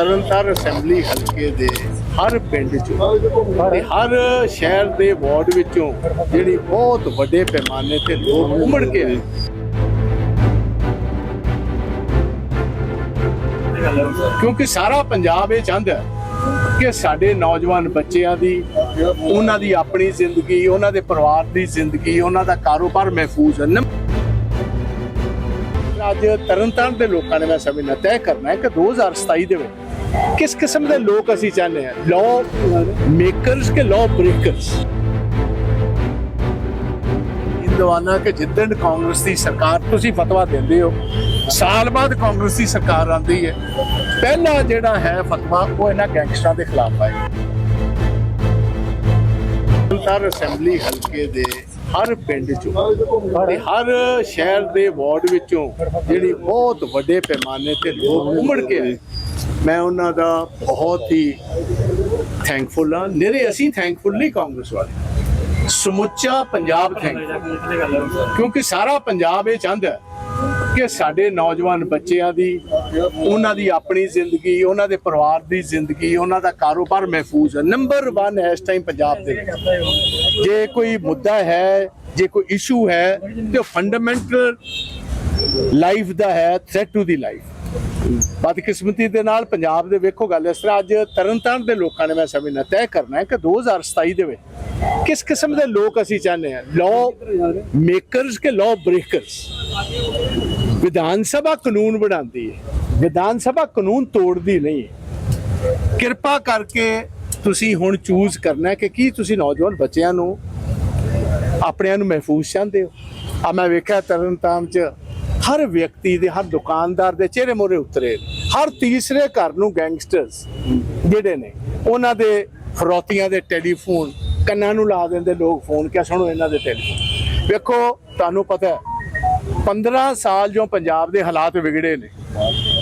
Tarn Taran assembly ਹਲਕੇ ਦੇ ਹਰ ਪਿੰਡ ਚੋਂ ਤੇ ਹਰ ਸ਼ਹਿਰ ਦੇ ਵਾਰਡ ਵਿੱਚੋਂ ਜਿਹੜੀ ਬਹੁਤ ਵੱਡੇ ਪੈਮਾਨੇ ਤੇ ਲੋਕ ਉਮੜ ਕੇ ਆਏ। ਕਿਉਂਕਿ ਸਾਰਾ ਪੰਜਾਬ ਇਹ ਚਾਹੁੰਦਾ ਕਿ ਸਾਡੇ ਨੌਜਵਾਨ ਬੱਚਿਆਂ ਦੀ, ਉਹਨਾਂ ਦੀ ਆਪਣੀ ਜ਼ਿੰਦਗੀ, ਉਹਨਾਂ ਦੇ ਪਰਿਵਾਰ ਦੀ ਜ਼ਿੰਦਗੀ, ਉਹਨਾਂ ਦਾ ਕਾਰੋਬਾਰ ਮਹਿਫੂਜ਼ ਹਨ ਅੱਜ ਤਰਨਤਾਰਨ ਦੇ ਲੋਕਾਂ ਨੇ ਮੈਂ ਸਮਝਣਾ, ਤੈਅ ਕਰਨਾ ਹੈ ਕਿ 2027 ਦੇ ਵਿੱਚ ਕਿਸ ਕਿਸਮ ਦੇ ਲੋਕ ਅਸੀਂ ਚਾਹੁੰਦੇ ਹਾਂ? ਲਾਅ ਮੇਕਰਸ ਕੇ ਲਾਅ ਬ੍ਰੇਕਰਸ ਇੰਦਵਾਨਾ ਕਿ ਜਿੱਦਣ ਕਾਂਗਰਸ ਦੀ ਸਰਕਾਰ, ਤੁਸੀਂ ਫਤਵਾ ਦਿੰਦੇ ਹੋ, ਸਾਲ ਬਾਅਦ ਕਾਂਗਰਸ ਦੀ ਸਰਕਾਰ ਆਉਂਦੀ ਹੈ, ਪਹਿਲਾ ਜਿਹੜਾ ਹੈ ਫਤਵਾ, ਉਹ ਇਹਨਾਂ ਗੈਂਗਸਟਰਾਂ ਦੇ ਖਿਲਾਫ ਆਏ ਤਰਨਤਾਰਨ ਅਸੈਂਬਲੀ ਹਲਕੇ ਦੇ ਹਰ ਪਿੰਡ ਚੋਂ, ਤੇ ਹਰ ਸ਼ਹਿਰ ਦੇ ਵਾਰਡ ਵਿੱਚੋਂ ਜਿਹੜੀ ਬਹੁਤ ਵੱਡੇ ਪੈਮਾਨੇ ਤੇ ਲੋਕ ਉਮੜ ਕੇ ਆਏ। ਮੈਂ ਉਹਨਾਂ ਦਾ ਬਹੁਤ ਹੀ ਥੈਂਕਫੁਲ ਹਾਂ। ਨਿਰੇ ਅਸੀਂ ਥੈਂਕਫੁਲ ਨਹੀਂ ਕਾਂਗਰਸ ਵਾਲੇ। ਸਮੁੱਚਾ ਪੰਜਾਬ ਥੈਂਕਫੁਲ ਕਿਉਂਕਿ ਸਾਰਾ ਪੰਜਾਬ ਇਹ ਚਾਹੁੰਦਾ ਕਿ ਸਾਡੇ ਨੌਜਵਾਨ ਬੱਚਿਆਂ ਦੀ, ਉਹਨਾਂ ਦੀ ਆਪਣੀ ਜ਼ਿੰਦਗੀ, ਉਹਨਾਂ ਦੇ ਪਰਿਵਾਰ ਦੀ ਜ਼ਿੰਦਗੀ, ਉਹਨਾਂ ਦਾ ਕਾਰੋਬਾਰ ਮਹਿਫੂਜ਼ ਹੈ। ਨੰਬਰ 1 ਹੈ ਇਸ ਟਾਈਮ ਪੰਜਾਬ ਦੇ ਜੇ ਕੋਈ ਮੁੱਦਾ ਹੈ, ਜੇ ਕੋਈ ਇਸ਼ੂ ਹੈ, ਤੇ ਫੰਡਾਮੈਂਟਲ ਲਾਈਫ ਦਾ ਹੈ ਥ੍ਰੈਟ ਟੂ ਦੀ ਲਾਈਫ ਬਦਕਿਸਮਤੀ ਦੇ ਨਾਲ ਪੰਜਾਬ ਦੇ ਵੇਖੋ ਗੱਲ ਇਸ ਤਰ੍ਹਾਂ, ਅੱਜ ਤਰਨਤਾਰਨ ਦੇ ਲੋਕਾਂ ਨੇ ਮੈਂ ਸਮਝਣਾ, ਤੈਅ ਕਰਨਾ ਹੈ ਕਿ 2027 ਦੇ ਵਿੱਚ ਕਿਸ ਕਿਸਮ ਦੇ ਲੋਕ ਅਸੀਂ ਚਾਹੁੰਦੇ ਹਾਂ? ਲਾਅ ਮੇਕਰਸ ਕੇ ਲਾਅ ਬ੍ਰੇਕਰਸ ਵਿਧਾਨ ਸਭਾ ਕਾਨੂੰਨ ਬਣਾਉਂਦੀ ਹੈ। ਵਿਧਾਨ ਸਭਾ ਕਾਨੂੰਨ ਤੋੜਦੀ ਨਹੀਂ ਹੈ। ਕਿਰਪਾ ਕਰਕੇ ਤੁਸੀਂ ਹੁਣ ਚੂਜ਼ ਕਰਨਾ ਕਿ ਕੀ ਤੁਸੀਂ ਨੌਜਵਾਨ ਬੱਚਿਆਂ ਨੂੰ ਆਪਣਿਆਂ ਨੂੰ ਮਹਿਫੂਜ਼ ਚਾਹੁੰਦੇ ਹੋ। ਆ ਮੈਂ ਵੇਖਿਆ ਤਰਨਤਾਰਨ ਚ ਹਰ ਵਿਅਕਤੀ ਦੇ, ਹਰ ਦੁਕਾਨਦਾਰ ਦੇ ਚਿਹਰੇ ਮੋਰੇ ਉਤਰੇ। ਹਰ ਤੀਸਰੇ ਘਰ ਨੂੰ ਗੈਂਗਸਟਰਸ ਜਿਹੜੇ ਨੇ, ਉਹਨਾਂ ਦੇ ਫਰੋਤੀਆਂ ਦੇ ਟੈਲੀਫੋਨ, ਕੰਨਾਂ ਨੂੰ ਲਾ ਦਿੰਦੇ ਲੋਕ ਫੋਨ, ਕਿਆ ਸੁਣੋ ਇਹਨਾਂ ਦੇ ਟੈਲੀਫੋਨ। ਵੇਖੋ, ਤੁਹਾਨੂੰ ਪਤਾ 15 ਸਾਲ ਜੋ ਪੰਜਾਬ ਦੇ ਹਾਲਾਤ ਵਿਗੜੇ ਨੇ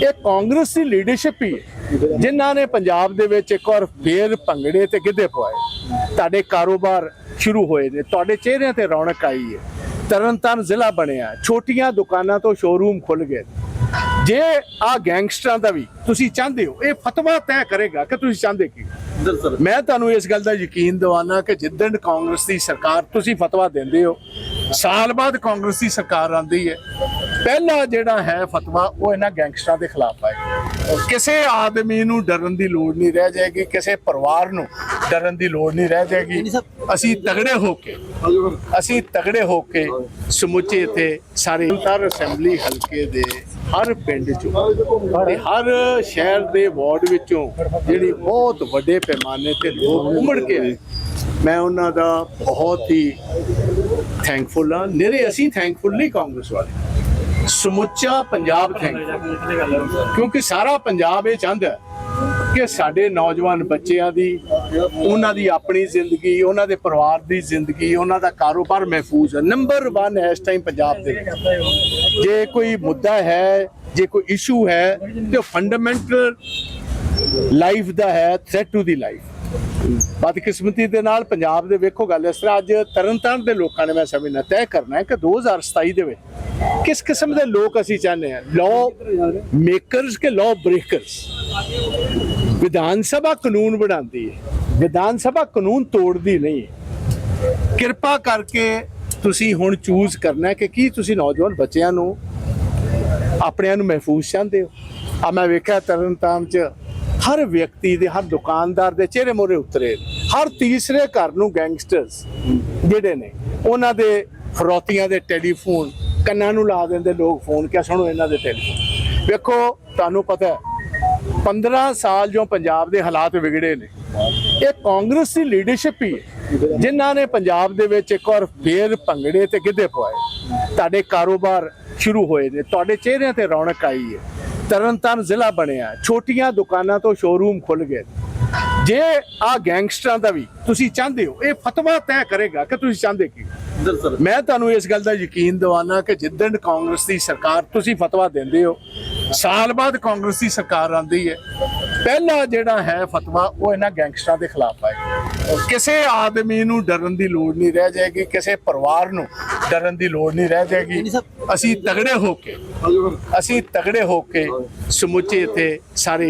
ਇਹ ਕਾਂਗਰਸ ਦੀ ਲੀਡਰਸ਼ਿਪ ਹੀ ਹੈ। ਜਿਨ੍ਹਾਂ ਨੇ ਪੰਜਾਬ ਦੇ ਵਿੱਚ ਇੱਕ ਵਾਰ ਫੇਰ ਭੰਗੜੇ ਤੇ ਗਿੱਧੇ ਪਵਾਏ। ਤੁਹਾਡੇ ਕਾਰੋਬਾਰ ਸ਼ੁਰੂ ਹੋਏ ਨੇ ਤੁਹਾਡੇ ਚਿਹਰਿਆਂ ਤੇ ਰੌਣਕ ਆਈ ਹੈ। ਤਰਨਤਾਰਨ ਜ਼ਿਲ੍ਹਾ ਬਣਿਆ ਛੋਟੀਆਂ ਦੁਕਾਨਾਂ ਤੋਂ ਸ਼ੋਰੂਮ ਖੁੱਲ ਗਏ ਜੇ ਆ ਗੈਂਗਸਟਰਾਂ ਦਾ ਵੀ ਤੁਸੀਂ ਚਾਹੁੰਦੇ ਹੋ ਇਹ ਫਤਵਾ ਤੈਅ ਕਰੇਗਾ ਕਿ ਤੁਸੀਂ ਚਾਹੁੰਦੇ ਕੀ। ਮੈਂ ਤੁਹਾਨੂੰ ਇਸ ਗੱਲ ਦਾ ਯਕੀਨ ਦਿਵਾਨਾ ਕਿ ਜਿੱਦਣ ਕਾਂਗਰਸ ਦੀ ਸਰਕਾਰ ਤੁਸੀਂ ਫਤਵਾ ਦਿੰਦੇ ਹੋ ਸਾਲ ਬਾਅਦ ਕਾਂਗਰਸ ਦੀ ਸਰਕਾਰ ਆਉਂਦੀ ਹੈ। ਪਹਿਲਾ ਜਿਹੜਾ ਹੈ ਫਤਵਾ ਉਹ ਇਹਨਾਂ ਗੈਂਗਸਟਰਾਂ ਦੇ ਖਿਲਾਫ ਆਏ ਕਿਸੇ ਆਦਮੀ ਨੂੰ ਡਰਨ ਦੀ ਲੋੜ ਨਹੀਂ ਰਹਿ ਜਾਏਗੀ ਕਿਸੇ ਪਰਿਵਾਰ ਨੂੰ ਡਰਨ ਦੀ ਲੋੜ ਨਹੀਂ ਰਹਿ ਜਾਏਗੀ। ਅਸੀਂ ਤਗੜੇ ਹੋ ਕੇ ਅਸੀਂ ਤਗੜੇ ਹੋ ਕੇ ਸਮੁੱਚੇ ਇੱਥੇ ਸਾਰੇ ਤਰਨਤਾਰਨ ਅਸੈਂਬਲੀ ਹਲਕੇ ਦੇ ਹਰ ਪਿੰਡ ਚੋਂ ਤੇ ਹਰ ਸ਼ਹਿਰ ਦੇ ਵਾਰਡ ਵਿੱਚੋਂ ਜਿਹੜੀ ਬਹੁਤ ਵੱਡੇ ਪੈਮਾਨੇ ਤੇ ਲੋਕ ਉਮੜ ਕੇ ਮੈਂ ਉਹਨਾਂ ਦਾ ਬਹੁਤ ਹੀ ਥੈਂਕਫੁਲ ਹਾਂ। ਨਿਰੇ ਅਸੀਂ ਥੈਂਕਫੁਲ ਨਹੀਂ ਕਾਂਗਰਸ ਵਾਲੇ। ਸਮੁੱਚਾ ਪੰਜਾਬ ਥੈਂਕਫੁਲ ਕਿਉਂਕਿ ਸਾਰਾ ਪੰਜਾਬ ਇਹ ਚਾਹੁੰਦਾ ਕਿ ਸਾਡੇ ਨੌਜਵਾਨ ਬੱਚਿਆਂ ਦੀ, ਉਹਨਾਂ ਦੀ ਆਪਣੀ ਜ਼ਿੰਦਗੀ, ਉਹਨਾਂ ਦੇ ਪਰਿਵਾਰ ਦੀ ਜ਼ਿੰਦਗੀ, ਉਹਨਾਂ ਦਾ ਕਾਰੋਬਾਰ ਮਹਿਫੂਜ਼ ਹੈ। ਨੰਬਰ 1 ਹੈ ਇਸ ਟਾਈਮ ਪੰਜਾਬ ਦੇ ਜੇ ਕੋਈ ਮੁੱਦਾ ਹੈ, ਜੇ ਕੋਈ ਇਸ਼ੂ ਹੈ, ਤੇ ਉਹ ਫੰਡਾਮੈਂਟਲ ਲਾਈਫ ਦਾ ਹੈ ਥ੍ਰੈਟ ਟੂ ਦੀ ਲਾਈਫ ਬਦਕਿਸਮਤੀ ਦੇ ਨਾਲ ਪੰਜਾਬ ਦੇ ਵੇਖੋ ਗੱਲ ਇਸ ਤਰ੍ਹਾਂ, ਅੱਜ ਤਰਨਤਾਰਨ ਦੇ ਲੋਕਾਂ ਨੇ ਮੈਂ ਸਮਝਣਾ ਤੈਅ ਕਰਨਾ ਹੈ ਕਿ 2027 ਦੇ ਵਿੱਚ ਕਿਸ ਕਿਸਮ ਦੇ ਲੋਕ ਅਸੀਂ ਚਾਹੁੰਦੇ ਹਾਂ? ਲਾਅ ਮੇਕਰਸ ਕੇ ਲਾਅ ਬ੍ਰੇਕਰਸ ਵਿਧਾਨ ਸਭਾ ਕਾਨੂੰਨ ਬਣਾਉਂਦੀ ਹੈ। ਵਿਧਾਨ ਸਭਾ ਕਾਨੂੰਨ ਤੋੜਦੀ ਨਹੀਂ ਹੈ। ਕਿਰਪਾ ਕਰਕੇ ਤੁਸੀਂ ਹੁਣ ਚੂਜ਼ ਕਰਨਾ ਕਿ ਕੀ ਤੁਸੀਂ ਨੌਜਵਾਨ ਬੱਚਿਆਂ ਨੂੰ, ਆਪਣਿਆਂ ਨੂੰ ਮਹਿਫੂਜ਼ ਚਾਹੁੰਦੇ ਹੋ? ਆ ਮੈਂ ਵੇਖਿਆ ਤਰਨਤਾਰਨ ਚ ਹਰ ਵਿਅਕਤੀ ਦੇ, ਹਰ ਦੁਕਾਨਦਾਰ ਦੇ ਚਿਹਰੇ ਮੋਰੇ ਉਤਰੇ। ਹਰ ਤੀਸਰੇ ਘਰ ਨੂੰ ਗੈਂਗਸਟਰਸ ਜਿਹੜੇ ਨੇ, ਉਹਨਾਂ ਦੇ ਫਰੋਤੀਆਂ ਦੇ ਟੈਲੀਫੋਨ, ਕੰਨਾਂ ਨੂੰ ਲਾ ਦਿੰਦੇ ਲੋਕ ਫੋਨ, ਕਿਆ ਸੁਣੋ ਇਹਨਾਂ ਦੇ ਟੈਲੀਫੋਨ। ਵੇਖੋ, ਤੁਹਾਨੂੰ ਪਤਾ ਹੈ 15 ਸਾਲ ਜੋ ਪੰਜਾਬ ਦੇ ਹਾਲਾਤ ਵਿਗੜੇ ਨੇ, ਇਹ ਕਾਂਗਰਸ ਦੀ ਲੀਡਰਸ਼ਿਪ ਹੀ ਹੈ। ਜਿਨ੍ਹਾਂ ਨੇ ਪੰਜਾਬ ਦੇ ਵਿੱਚ ਇੱਕ ਔਰ ਫੇਰ ਭੰਗੜੇ ਤੇ ਗਿੱਧੇ ਪਵਾਏ। ਤੁਹਾਡੇ ਕਾਰੋਬਾਰ ਸ਼ੁਰੂ ਹੋਏ ਨੇ, ਤੁਹਾਡੇ ਚਿਹਰਿਆਂ ਤੇ ਰੌਣਕ ਆਈ ਹੈ। ਤਰਨਤਾਰਨ ਜ਼ਿਲ੍ਹਾ ਬਣਿਆ ਛੋਟੀਆਂ ਦੁਕਾਨਾਂ ਤੋਂ ਸ਼ੋਰੂਮ ਖੁੱਲ ਗਏ ਜੇ ਆ ਗੈਂਗਸਟਰਾਂ ਦਾ ਵੀ ਤੁਸੀਂ ਚਾਹੁੰਦੇ ਹੋ ਇਹ ਫਤਵਾ ਤੈਅ ਕਰੇਗਾ ਕਿ ਤੁਸੀਂ ਚਾਹੁੰਦੇ ਕੀ। ਮੈਂ ਤੁਹਾਨੂੰ ਇਸ ਗੱਲ ਦਾ ਯਕੀਨ ਦਿਵਾਨਾ ਕਿ ਜਿੱਦਣ ਕਾਂਗਰਸ ਦੀ ਸਰਕਾਰ ਤੁਸੀਂ ਫਤਵਾ ਦਿੰਦੇ ਹੋ ਸਾਲ ਬਾਅਦ ਕਾਂਗਰਸ ਦੀ ਸਰਕਾਰ ਆਉਂਦੀ ਹੈ ਪਹਿਲਾ ਜਿਹੜਾ ਹੈ ਫਤਵਾ ਉਹ ਇਹਨਾਂ ਗੈਂਗਸਟਰਾਂ ਦੇ ਖਿਲਾਫ ਆਏ ਕਿਸੇ ਆਦਮੀ ਨੂੰ ਡਰਨ ਦੀ ਲੋੜ ਨਹੀਂ ਰਹਿ ਜਾਏਗੀ ਕਿਸੇ ਪਰਿਵਾਰ ਨੂੰ ਡਰਨ ਦੀ ਲੋੜ ਨਹੀਂ ਰਹਿ ਜਾਏਗੀ। ਅਸੀਂ ਤਗੜੇ ਹੋ ਕੇ ਅਸੀਂ ਤਗੜੇ ਹੋ ਕੇ ਸਮੁੱਚੇ ਇੱਥੇ ਸਾਰੇ